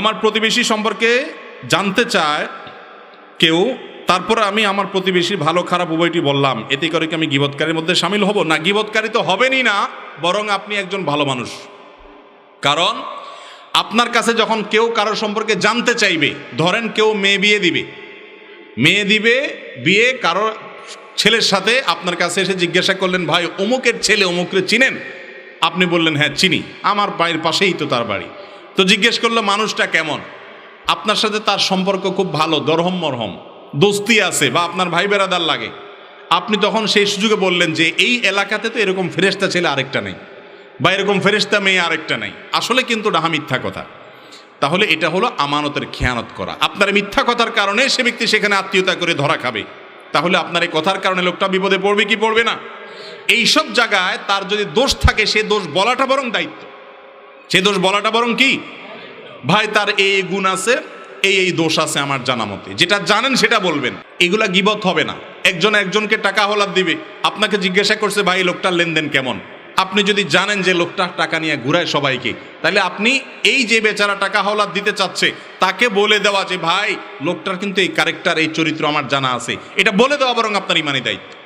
আমার প্রতিবেশী সম্পর্কে জানতে চায় কেউ, তারপরে আমি আমার প্রতিবেশী ভালো খারাপ উভয়টি বললাম। এতে করে কি আমি গিবৎকারীর মধ্যে সামিল হব? না, গিবৎকারী তো হবেনই না, বরং আপনি একজন ভালো মানুষ। কারণ, আপনার কাছে যখন কেউ কারোর সম্পর্কে জানতে চাইবে, ধরেন কেউ মেয়ে বিয়ে দিবে। মেয়ে দিবে, বিয়ে কারও ছেলের সাথে আপনার কাছে এসে জিজ্ঞাসা করলেন, ভাই, অমুকের ছেলে অমুকরে চিনেন? আপনি বললেন হ্যাঁ চিনি। আমার বাড়ির পাশেই তো তার বাড়ি। তো জিজ্ঞেস করল, মানুষটা কেমন? আপনার সাথে তার সম্পর্ক খুব ভালো, দরহম মরহম, দোস্তি আছে বা আপনার ভাই বেড়াদার লাগে। আপনি তখন সেই সুযোগে বললেন যে, এই এলাকাতে তো এরকম ফেরেস্তা ছেলে আরেকটা নেই বা এরকম ফেরেস্তা মেয়ে আরেকটা নেই। আসলে কিন্তু ডাহা মিথ্যা কথা। তাহলে এটা হলো আমানতের খেয়ানত করা। আপনার মিথ্যা কথার কারণে সে ব্যক্তি সেখানে আত্মীয়তা করে ধরা খাবে। তাহলে আপনার এই কথার কারণে লোকটা বিপদে পড়বে কি পড়বে না? এইসব জায়গায় তার যদি দোষ থাকে, সে দোষ বলাটা বরং দায়িত্ব। সে দোষ বলাটা বরং কি? ভাই, তার এই গুণ আছে, এই এই দোষ আছে আমার জানা মতে। যেটা জানেন সেটা বলবেন। এগুলা গিবত হবে না। একজন একজনকে টাকা হলাদ দিবে। আপনাকে জিজ্ঞাসা করছে, ভাই লোকটার লেনদেন কেমন? আপনি যদি জানেন যে লোকটা টাকা নিয়ে ঘুরায় সবাইকে, তাহলে আপনি এই যে বেচারা টাকা হলাদ দিতে চাচ্ছে, তাকে বলে দেওয়া যে, ভাই, লোকটার কিন্তু এই ক্যারেক্টার এই চরিত্র আমার জানা আছে। এটা বলে দেওয়া বরং আপনার ইমানি দায়িত্ব।